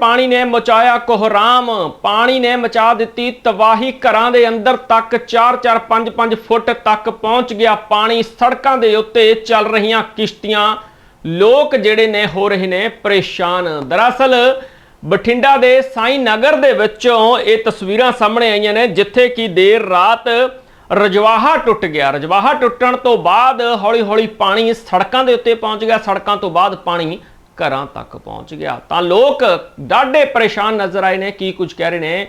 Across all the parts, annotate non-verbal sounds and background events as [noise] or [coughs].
ਪਾਣੀ ਨੇ ਮਚਾਇਆ ਕੋਹਰਾਮ। ਪਾਣੀ ਨੇ ਮਚਾ ਦਿੱਤੀ ਤਬਾਹੀ। ਘਰਾਂ ਦੇ ਅੰਦਰ ਤੱਕ 4-4 5-5 ਫੁੱਟ ਤੱਕ ਪਹੁੰਚ ਗਿਆ ਪਾਣੀ। ਸੜਕਾਂ ਦੇ ਉੱਤੇ ਚੱਲ ਰਹੀਆਂ ਕਿਸ਼ਤੀਆਂ। ਲੋਕ ਜਿਹੜੇ ਨੇ, ਹੋ ਰਹੇ ਨੇ ਪਰੇਸ਼ਾਨ। ਦਰਅਸਲ ਬਠਿੰਡਾ ਦੇ ਸਾਈ ਨਗਰ ਦੇ ਵਿੱਚੋਂ ਇਹ ਤਸਵੀਰਾਂ ਸਾਹਮਣੇ ਆਈਆਂ ਨੇ, ਜਿੱਥੇ ਕਿ ਦੇਰ ਰਾਤ ਰਜਵਾਹਾ ਟੁੱਟ ਗਿਆ। ਰਜਵਾਹਾ ਟੁੱਟਣ ਤੋਂ ਬਾਅਦ ਹੌਲੀ-ਹੌਲੀ ਪਾਣੀ ਸੜਕਾਂ ਦੇ ਉੱਤੇ ਪਹੁੰਚ ਗਿਆ। ਸੜਕਾਂ ਤੋਂ ਬਾਅਦ ਪਾਣੀ ਘਰਾਂ ਤੱਕ ਪਹੁੰਚ ਗਿਆ। ਤਾਂ ਲੋਕ ਡਾਢੇ ਪਰੇਸ਼ਾਨ ਨਜ਼ਰ ਆਏ ਨੇ, ਕੀ ਕੁਝ ਕਹਿ ਰਹੇ ਨੇ?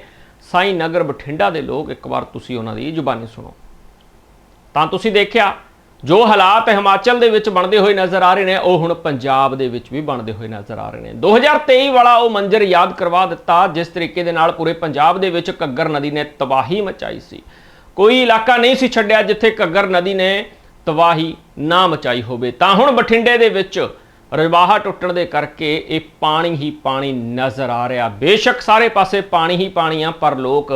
ਸਾਈ ਨਗਰ ਬਠਿੰਡਾ ਦੇ ਲੋਕ ਇੱਕ ਵਾਰ ਤੁਸੀਂ ਉਹਨਾਂ ਦੀ ਜ਼ੁਬਾਨੀ ਸੁਣੋ। ਤਾਂ ਤੁਸੀਂ ਦੇਖਿਆ, ਜੋ ਹਾਲਾਤ ਹਿਮਾਚਲ ਦੇ ਵਿੱਚ ਬਣਦੇ ਹੋਏ ਨਜ਼ਰ ਆ ਰਹੇ ਨੇ, ਉਹ ਹੁਣ ਪੰਜਾਬ ਦੇ ਵਿੱਚ ਵੀ ਬਣਦੇ ਹੋਏ ਨਜ਼ਰ ਆ ਰਹੇ ਨੇ। 2023 ਵਾਲਾ ਉਹ ਮੰਜ਼ਰ ਯਾਦ ਕਰਵਾ ਦਿੱਤਾ, ਜਿਸ ਤਰੀਕੇ ਦੇ ਨਾਲ ਪੂਰੇ ਪੰਜਾਬ ਦੇ ਵਿੱਚ ਘੱਗਰ ਨਦੀ ਨੇ ਤਬਾਹੀ ਮਚਾਈ ਸੀ। ਕੋਈ ਇਲਾਕਾ ਨਹੀਂ ਸੀ ਛੱਡਿਆ ਜਿੱਥੇ ਘੱਗਰ ਨਦੀ ਨੇ ਤਬਾਹੀ ਨਾ ਮਚਾਈ ਹੋਵੇ। ਤਾਂ ਹੁਣ ਬਠਿੰਡੇ ਦੇ ਵਿੱਚ ਰਵਾਹਾ ਟੁੱਟਣ ਦੇ ਕਰਕੇ ਇਹ ਪਾਣੀ ਹੀ ਪਾਣੀ ਨਜ਼ਰ ਆ ਰਿਹਾ। ਬੇਸ਼ੱਕ ਸਾਰੇ ਪਾਸੇ ਪਾਣੀ ਹੀ ਪਾਣੀ ਆ ਪਰ ਲੋਕ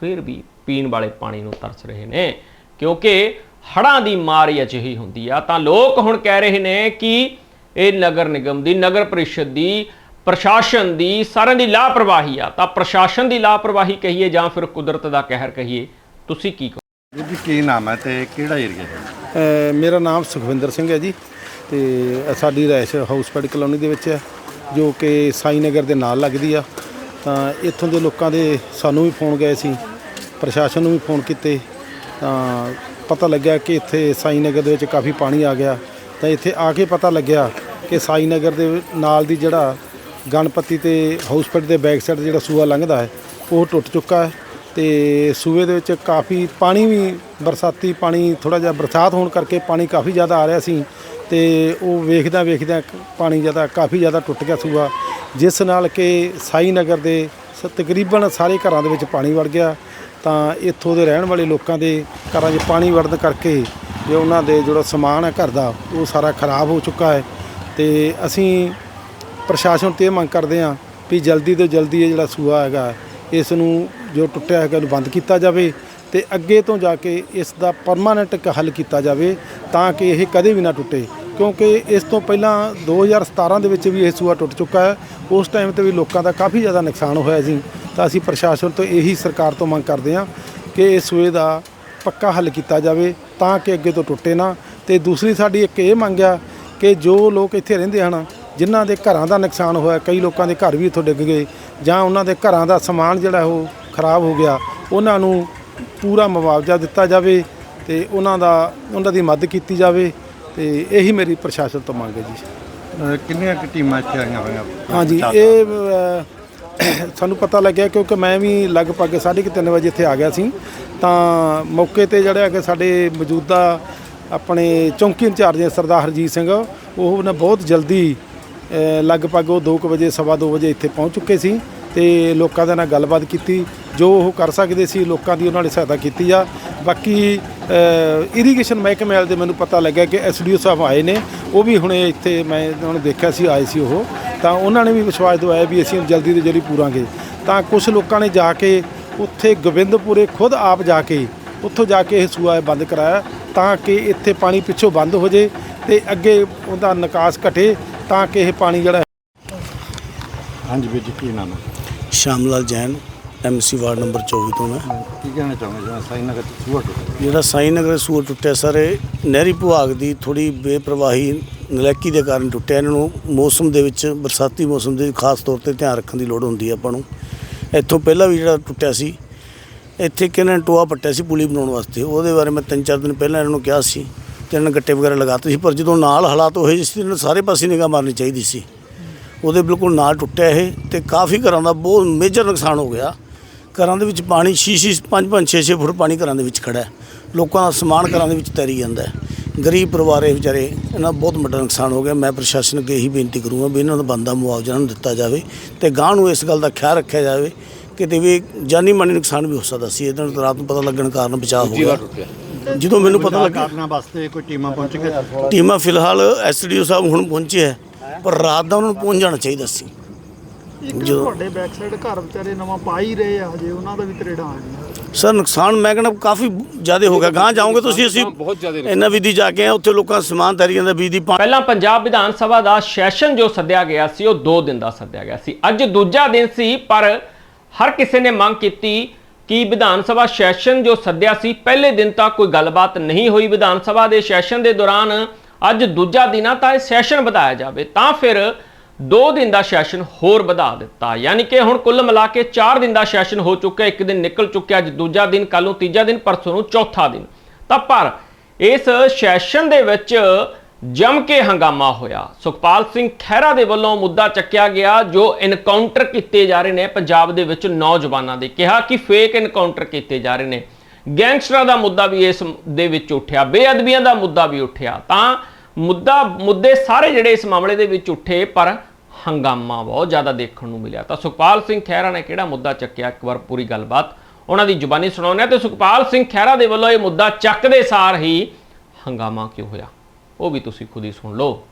ਫਿਰ ਵੀ ਪੀਣ ਵਾਲੇ ਪਾਣੀ ਨੂੰ ਤਰਸ ਰਹੇ ਨੇ ਕਿਉਂਕਿ ਹੜ੍ਹਾਂ ਦੀ ਮਾਰ ਹੀ ਅਜਿਹੀ ਹੁੰਦੀ ਆ। ਤਾਂ ਲੋਕ ਹੁਣ ਕਹਿ ਰਹੇ ਨੇ ਕਿ ਇਹ ਨਗਰ ਨਿਗਮ ਦੀ ਨਗਰ ਪ੍ਰੀਸ਼ਦ ਦੀ ਪ੍ਰਸ਼ਾਸਨ ਦੀ ਸਾਰਿਆਂ ਦੀ ਲਾਪਰਵਾਹੀ ਆ। ਤਾਂ ਪ੍ਰਸ਼ਾਸਨ ਦੀ ਲਾਪਰਵਾਹੀ ਕਹੀਏ ਜਾਂ ਫਿਰ ਕੁਦਰਤ ਦਾ ਕਹਿਰ ਕਹੀਏ ਤੁਸੀਂ ਕੀ ਕਹੋ? ਜੀ ਕੀ ਨਾਮ ਹੈ ਤੇ ਕਿਹੜਾ ਏਰੀਆ ਹੈ? ਮੇਰਾ ਨਾਮ ਸੁਖਵਿੰਦਰ ਸਿੰਘ ਹੈ ਜੀ। ਤੇ ਸਾਡੀ ਰੈਸ਼ ਹਾਊਸਪੈਡ ਕਲੋਨੀ ਦੇ ਵਿੱਚ ਹੈ, ਜੋ ਕਿ ਸਾਈ ਨਗਰ ਦੇ ਨਾਲ ਲੱਗਦੀ ਆ। ਤਾਂ ਇੱਥੋਂ ਦੇ ਲੋਕਾਂ ਦੇ ਸਾਨੂੰ ਵੀ ਫੋਨ ਗਏ ਸੀ, ਪ੍ਰਸ਼ਾਸਨ ਨੂੰ ਵੀ ਫੋਨ ਕੀਤੇ। ਤਾਂ ਪਤਾ ਲੱਗਿਆ ਕਿ ਇੱਥੇ ਸਾਈ ਨਗਰ ਦੇ ਵਿੱਚ ਕਾਫੀ ਪਾਣੀ ਆ ਗਿਆ। ਤਾਂ ਇੱਥੇ ਆ ਕੇ ਪਤਾ ਲੱਗਿਆ ਕਿ ਸਾਈ ਨਗਰ ਦੇ ਨਾਲ ਦੀ ਜਿਹੜਾ ਗਣਪਤੀ ਤੇ ਹਾਊਸਪੈਡ ਦੇ ਬੈਕ ਸਾਈਡ ਜਿਹੜਾ ਸੂਆ ਲੰਘਦਾ ਹੈ, ਉਹ ਟੁੱਟ ਚੁੱਕਾ ਹੈ। ਤੇ ਸੂਏ ਦੇ ਵਿੱਚ ਕਾਫੀ ਪਾਣੀ ਵੀ ਬਰਸਾਤੀ ਪਾਣੀ ਥੋੜਾ ਜਿਹਾ ਬਰਸਾਤ ਹੋਣ ਕਰਕੇ ਪਾਣੀ ਕਾਫੀ ਜ਼ਿਆਦਾ ਆ ਰਿਹਾ ਸੀ। ਤੇ ਉਹ ਵੇਖਦਾ ਵੇਖਦਾ ਪਾਣੀ ਜ਼ਿਆਦਾ ਕਾਫੀ ਜ਼ਿਆਦਾ ਟੁੱਟ ਗਿਆ ਸੂਆ, ਜਿਸ ਨਾਲ ਕਿ ਸਾਈ ਨਗਰ ਦੇ ਸ- ਤਕਰੀਬਨ ਸਾਰੇ ਘਰਾਂ ਦੇ ਵਿੱਚ ਪਾਣੀ ਵੜ ਗਿਆ। ਤਾਂ ਇੱਥੋਂ ਦੇ ਰਹਿਣ ਵਾਲੇ ਲੋਕਾਂ ਦੇ ਘਰਾਂ 'ਚ ਪਾਣੀ ਵੜਨ ਕਰਕੇ ਜੋ ਉਹਨਾਂ ਦੇ ਜਿਹੜਾ ਸਮਾਨ ਹੈ ਘਰ ਦਾ, ਉਹ ਸਾਰਾ ਖਰਾਬ ਹੋ ਚੁੱਕਾ ਹੈ। ਤੇ ਅਸੀਂ ਪ੍ਰਸ਼ਾਸਨ ਤੇ ਇਹ ਮੰਗ ਕਰਦੇ ਹਾਂ ਵੀ ਜਲਦੀ ਤੋਂ ਜਲਦੀ ਇਹ ਜਿਹੜਾ ਸੂਆ ਹੈਗਾ, ਇਸ ਨੂੰ ਜੋ ਟੁੱਟਿਆ ਹੈਗਾ ਉਹਨੂੰ ਬੰਦ ਕੀਤਾ ਜਾਵੇ ਤੇ ਅੱਗੇ ਤੋਂ ਜਾ ਕੇ ਇਸ ਦਾ ਪਰਮਾਨੈਂਟ ਹੱਲ ਕੀਤਾ ਜਾਵੇ ਤਾਂ ਕਿ ਇਹ ਕਦੇ ਵੀ ਨਾ ਟੁੱਟੇ। ਕਿਉਂਕਿ ਇਸ ਤੋਂ ਪਹਿਲਾਂ 2017 ਦੇ ਵਿੱਚ ਵੀ ਇਹ ਸੂਆ ਟੁੱਟ ਚੁੱਕਾ ਹੈ। ਉਸ ਟਾਈਮ ਤੇ ਵੀ ਲੋਕਾਂ ਦਾ ਕਾਫੀ ਜ਼ਿਆਦਾ ਨੁਕਸਾਨ ਹੋਇਆ ਸੀ ਤਾਂ ਅਸੀਂ ਪ੍ਰਸ਼ਾਸਨ ਤੋਂ ਇਹੀ ਸਰਕਾਰ ਤੋਂ ਮੰਗ ਕਰਦੇ ਹਾਂ ਕਿ ਇਸ ਸੂਏ ਦਾ ਪੱਕਾ ਹੱਲ ਕੀਤਾ ਜਾਵੇ ਤਾਂ ਕਿ ਅੱਗੇ ਤੋਂ ਟੁੱਟੇ ਨਾ। ਤੇ ਦੂਸਰੀ ਸਾਡੀ ਇੱਕ ਇਹ ਮੰਗ ਆ ਕਿ ਜੋ ਲੋਕ ਇੱਥੇ ਰਹਿੰਦੇ ਹਨ, ਜਿਨ੍ਹਾਂ ਦੇ ਘਰਾਂ ਦਾ ਨੁਕਸਾਨ ਹੋਇਆ, ਕਈ ਲੋਕਾਂ ਦੇ ਘਰ ਵੀ ਇੱਥੋਂ ਡਿੱਗ ਗਏ ਜਾਂ ਉਹਨਾਂ ਦੇ ਘਰਾਂ ਦਾ ਸਮਾਨ ਜਿਹੜਾ ਉਹ ਖਰਾਬ ਹੋ ਗਿਆ, ਉਹਨਾਂ ਨੂੰ ਪੂਰਾ ਮੁਆਵਜ਼ਾ ਦਿੱਤਾ ਜਾਵੇ ਤੇ ਉਹਨਾਂ ਦਾ, ਉਹਨਾਂ ਦੀ ਮਦਦ ਕੀਤੀ ਜਾਵੇ। ਤੇ ਇਹੀ ਮੇਰੀ ਪ੍ਰਸ਼ਾਸਨ ਤੋਂ ਮੰਗ ਹੈ ਜੀ। ਅਹ ਕਿੰਨੀਆਂ ਕੁ ਟੀਮਾਂ ਇੱਥੇ ਆਈਆਂ ਹੋਈਆਂ? ਹਾਂਜੀ ਇਹ ਅ, [coughs] ਸਾਨੂੰ ਪਤਾ ਲੱਗਿਆ ਕਿਉਂਕਿ ਮੈਂ ਵੀ ਲਗਭਗ 3:30 ਵਜੇ ਇੱਥੇ ਆ ਗਿਆ ਸੀ। ਤਾਂ ਮੌਕੇ ਤੇ ਜਿਹੜਾ ਕਿ ਸਾਡੇ ਮੌਜੂਦਾ ਆਪਣੇ ਚੌਂਕੀ ਇੰਚਾਰਜ ਸਰਦਾਰ ਹਰਜੀਤ ਸਿੰਘ ਉਹ ਨੇ ਬਹੁਤ ਜਲਦੀ ਲਗਭਗ ਉਹ 2 ਵਜੇ ਸਵਾ ਦੋ ਵਜੇ ਇੱਥੇ ਪਹੁੰਚ ਚੁੱਕੇ ਸੀ ਤੇ ਲੋਕਾਂ ਦੇ ਨਾਲ ਗੱਲਬਾਤ ਕੀਤੀ। ਜੋ ਉਹ ਕਰ ਸਕਦੇ ਸੀ ਲੋਕਾਂ ਦੀ ਉਹਨਾਂ ਨੇ ਸਹਾਇਤਾ ਕੀਤੀ ਆ। ਬਾਕੀ ਇਰੀਗੇਸ਼ਨ ਮਹਿਕਮੇ ਵਾਲੇ ਦੇ ਮੈਨੂੰ ਪਤਾ ਲੱਗਿਆ ਕਿ ਐਸਡੀਓ ਸਾਹਿਬ ਆਏ ਨੇ। ਉਹ ਵੀ ਹੁਣੇ ਇੱਥੇ ਮੈਂ ਉਹਨਾਂ ਨੂੰ ਦੇਖਿਆ ਸੀ ਆਏ ਸੀ ਉਹ। ਤਾਂ ਉਹਨਾਂ ਨੇ ਵੀ ਵਿਸ਼ਵਾਸ ਦਿਵਾਇਆ ਵੀ ਅਸੀਂ ਜਲਦੀ ਤੋਂ ਜਲਦੀ ਪੂਰਾਂਗੇ। ਤਾਂ ਕੁਝ ਲੋਕਾਂ ਨੇ ਜਾ ਕੇ ਉੱਥੇ ਗੋਬਿੰਦਪੁਰੇ ਖੁਦ ਆਪ ਜਾ ਕੇ ਉੱਥੋਂ ਜਾ ਕੇ ਇਹ ਸੂਆ ਬੰਦ ਕਰਾਇਆ ਤਾਂ ਕਿ ਇੱਥੇ ਪਾਣੀ ਪਿੱਛੋਂ ਬੰਦ ਹੋ ਜੇ ਤੇ ਅੱਗੇ ਉਹਦਾ ਨਿਕਾਸ ਘਟੇ ਤਾਂ ਕਿ ਇਹ ਪਾਣੀ ਜਿਹੜਾ ਹਾਂਜੀ ਵੀਰ ਜੀ ਕੀ ਨਾਮ ਹੈ? Sham Lal Jain. MC ward number 24 ਤੋਂ ਮੈਂ। ਕੀ ਕਹਿਣਾ ਚਾਹੁੰਦੇ ਜਿਵੇਂ ਸਾਈ ਨਗਰ ਚ ਸੂਆ ਟੁੱਟਿਆ ਜਿਹੜਾ ਸਾਈ ਨਗਰ ਸੂਰ ਟੁੱਟਿਆ ਸਰ ਇਹ ਨਹਿਰੀ ਵਿਭਾਗ ਦੀ ਥੋੜੀ ਬੇਪਰਵਾਹੀ ਨਲੈਕੀ ਦੇ ਕਾਰਨ ਟੁੱਟਿਆ। ਇਹਨਾਂ ਨੂੰ ਮੌਸਮ ਦੇ ਵਿੱਚ ਬਰਸਾਤੀ ਮੌਸਮ ਦੇ ਵਿੱਚ ਖਾਸ ਤੌਰ ਤੇ ਧਿਆਨ ਰੱਖਣ ਦੀ ਲੋੜ ਹੁੰਦੀ ਹੈ ਆਪਾਂ ਨੂੰ। ਇੱਥੋਂ ਪਹਿਲਾਂ ਵੀ ਜਿਹੜਾ ਟੁੱਟਿਆ ਸੀ ਇੱਥੇ ਕਿਹਨਾਂ ਨੇ ਟੋਆ ਪੱਟਿਆ ਸੀ ਪੁਲੀ ਬਣਾਉਣ ਵਾਸਤੇ। ਉਹਦੇ ਬਾਰੇ ਮੈਂ ਤਿੰਨ ਚਾਰ ਦਿਨ ਪਹਿਲਾਂ ਇਹਨਾਂ ਨੂੰ ਕਿਹਾ ਸੀ ਤੇ ਇਹਨਾਂ ਨੇ ਗੱਟੇ ਵਗੈਰਾ ਲਗਾਤੇ ਸੀ ਪਰ ਜਦੋਂ ਨਾਲ ਹਾਲਾਤ ਹੋਏ ਜਿਸ ਇਹਨਾਂ ਨੂੰ ਸਾਰੇ ਪਾਸੇ ਨਿਗਾਹ ਮਾਰਨੀ ਚਾਹੀਦੀ ਸੀ। ਉਹਦੇ ਬਿਲਕੁਲ ਨਾਲ ਟੁੱਟਿਆ ਇਹ ਤੇ ਕਾਫੀ ਘਰਾਂ ਦਾ ਬਹੁਤ ਮੇਜਰ ਨੁਕਸਾਨ ਹੋ ਗਿਆ। ਘਰਾਂ ਦੇ ਵਿੱਚ ਪਾਣੀ 6-6 5-5 6-6 ਫੁੱਟ ਪਾਣੀ ਘਰਾਂ ਦੇ ਵਿੱਚ ਖੜਾ ਹੈ। ਲੋਕਾਂ ਦਾ ਸਮਾਨ ਘਰਾਂ ਦੇ ਵਿੱਚ ਤੈਰੀ ਜਾਂਦਾ ਹੈ। ਗਰੀਬ ਪਰਿਵਾਰ ਇਹ ਵਿਚਾਰੇ ਇਹਨਾਂ ਦਾ ਬਹੁਤ ਵੱਡਾ ਨੁਕਸਾਨ ਹੋ ਗਿਆ। ਮੈਂ ਪ੍ਰਸ਼ਾਸਨ ਅੱਗੇ ਇਹੀ ਬੇਨਤੀ ਕਰੂੰਗਾ ਵੀ ਇਹਨਾਂ ਦਾ ਬੰਦਾ ਮੁਆਵਜ਼ਾ ਨੂੰ ਦਿੱਤਾ ਜਾਵੇ ਤੇ ਗਾਂ ਨੂੰ ਇਸ ਗੱਲ ਦਾ ਖਿਆਲ ਰੱਖਿਆ ਜਾਵੇ ਕਿਤੇ ਵੀ ਜਾਨੀ ਮਾਨੀ ਨੁਕਸਾਨ ਵੀ ਹੋ ਸਕਦਾ ਸੀ। ਇਹਨਾਂ ਨੂੰ ਰਾਤ ਨੂੰ ਪਤਾ ਲੱਗਣ ਕਾਰਨ ਬਚਾਅ ਹੋ ਗਿਆ। ਜਦੋਂ ਮੈਨੂੰ ਪਤਾ ਲੱਗਾ ਕਾਰਨਾਂ ਵਾਸਤੇ ਕੋਈ ਟੀਮਾਂ ਪਹੁੰਚ ਗਈਆਂ? ਟੀਮਾਂ ਫਿਲਹਾਲ ਐਸਡੀਓ ਸਾਹਿਬ ਹੁਣ ਪਹੁੰਚੇ ਹੈ ਪਰ ਰਾਤ ਦਾ ਉਹਨਾਂ ਨੂੰ ਪਹੁੰਚ ਜਾਣਾ ਚਾਹੀਦਾ ਸੀ। ਇੱਕ ਜਦੋਂ- ਤੁਹਾਡੇ ਬੈਕ ਸਾਈਡ ਘਰ ਵਿਚਾਰੇ ਨਵਾਂ ਪਾ ਹੀ ਰਹੇ ਆ ਹਜੇ ਉਹਨਾਂ ਦਾ ਵੀ ਤਰੇੜਾ ਆ ਗਿਆ ਸਰ ਨੁਕਸਾਨ ਮੈਂ ਕਹਿੰਦਾ ਕਾਫੀ ਜ਼ਿਆਦਾ ਹੋ ਗਿਆ। ਗਾਂ ਜਾਓਗੇ ਤੁਸੀਂ? ਅਸੀਂ ਇਹਨਾਂ ਵਿਧੀ ਜਾ ਕੇ ਉੱਥੇ ਲੋਕਾਂ ਦਾ ਸਮਾਨ ਤਰੀ ਜਾਂਦਾ ਬਿਜਲੀ ਪਾਣੀ ਪਹਿਲਾਂ ਪੰਜਾਬ ਵਿਧਾਨ ਸਭਾ ਦਾ ਸੈਸ਼ਨ ਜੋ ਸੱਦਿਆ ਗਿਆ ਸੀ ਉਹ 2 ਦਿਨ ਦਾ ਸੱਦਿਆ ਗਿਆ ਸੀ। ਅੱਜ ਦੂਜਾ ਦਿਨ ਸੀ ਪਰ ਹਰ ਕਿਸੇ ਨੇ ਮੰਗ ਕੀਤੀ ਕਿ ਵਿਧਾਨ ਸਭਾ ਸੈਸ਼ਨ ਜੋ ਸੱਦਿਆ ਸੀ ਪਹਿਲੇ ਦਿਨ ਤਾਂ ਕੋਈ ਗੱਲਬਾਤ ਨਹੀਂ ਹੋਈ ਵਿਧਾਨ ਸਭਾ ਦੇ ਸੈਸ਼ਨ ਦੇ ਦੌਰਾਨ। ਅੱਜ ਦੂਜਾ ਦਿਨ ਆ ਤਾਂ ਇਹ ਸੈਸ਼ਨ ਵਧਾਇਆ ਜਾਵੇ। ਤਾਂ ਫਿਰ 2 ਦਿਨ ਦਾ ਸੈਸ਼ਨ ਹੋਰ ਵਧਾ ਦਿੱਤਾ। ਯਾਨੀ ਕਿ ਹੁਣ ਕੁੱਲ ਮਿਲਾ ਕੇ 4 ਦਿਨ ਦਾ ਸੈਸ਼ਨ ਹੋ ਚੁੱਕਿਆ, ਇੱਕ ਦਿਨ ਨਿਕਲ ਚੁੱਕਿਆ, ਅੱਜ ਦੂਜਾ ਦਿਨ ਕੱਲ ਨੂੰ ਤੀਜਾ ਦਿਨ, ਪਰਸੋਂ ਨੂੰ ਚੌਥਾ ਦਿਨ। ਤਾਂ ਪਰ ਇਸ ਸੈਸ਼ਨ ਦੇ ਵਿੱਚ ਜਮ ਕੇ ਹੰਗਾਮਾ ਹੋਇਆ। ਸੁਖਪਾਲ ਸਿੰਘ ਖਹਿਰਾ ਦੇ ਵੱਲੋਂ ਮੁੱਦਾ ਚੱਕਿਆ ਗਿਆ, ਜੋ ਇਨਕਾਊਂਟਰ ਕੀਤੇ ਜਾ ਰਹੇ ਨੇ ਪੰਜਾਬ ਦੇ ਵਿੱਚ ਨੌਜਵਾਨਾਂ ਦੇ। ਕਿਹਾ ਕਿ ਫੇਕ ਇਨਕਾਊਂਟਰ ਕੀਤੇ ਜਾ ਰਹੇ ਨੇ। ਗੈਂਗਸਟਰਾਂ ਦਾ ਮੁੱਦਾ ਵੀ ਇਸ ਦੇ ਵਿੱਚ ਉੱਠਿਆ, ਬੇਅਦਬੀਆਂ ਦਾ ਮੁੱਦਾ ਵੀ ਉੱਠਿਆ। ਤਾਂ ਮੁੱਦਾ, ਮੁੱਦੇ ਸਾਰੇ ਜਿਹੜੇ ਇਸ ਮਾਮਲੇ ਦੇ ਵਿੱਚ ਉੱਠੇ, ਪਰ ਹੰਗਾਮਾ ਬਹੁਤ ਜ਼ਿਆਦਾ ਦੇਖਣ ਨੂੰ ਮਿਲਿਆ। ਤਾਂ ਸੁਖਪਾਲ ਸਿੰਘ ਖਹਿਰਾ ਨੇ ਕਿਹੜਾ ਮੁੱਦਾ ਚੱਕਿਆ? ਇੱਕ ਵਾਰ ਪੂਰੀ ਗੱਲਬਾਤ ਉਹਨਾਂ ਦੀ ਜ਼ੁਬਾਨੀ ਸੁਣਾਉਂਦੇ ਹਾਂ ਤੇ ਸੁਖਪਾਲ ਸਿੰਘ ਖਹਿਰਾ ਦੇ ਵੱਲੋਂ ਇਹ ਮੁੱਦਾ ਚੱਕਦੇ ਸਾਰ ਹੀ ਹੰਗਾਮਾ ਕਿਉਂ ਹੋਇਆ? ਉਹ ਵੀ ਤੁਸੀਂ ਖੁਦ ਹੀ ਸੁਣ ਲਓ।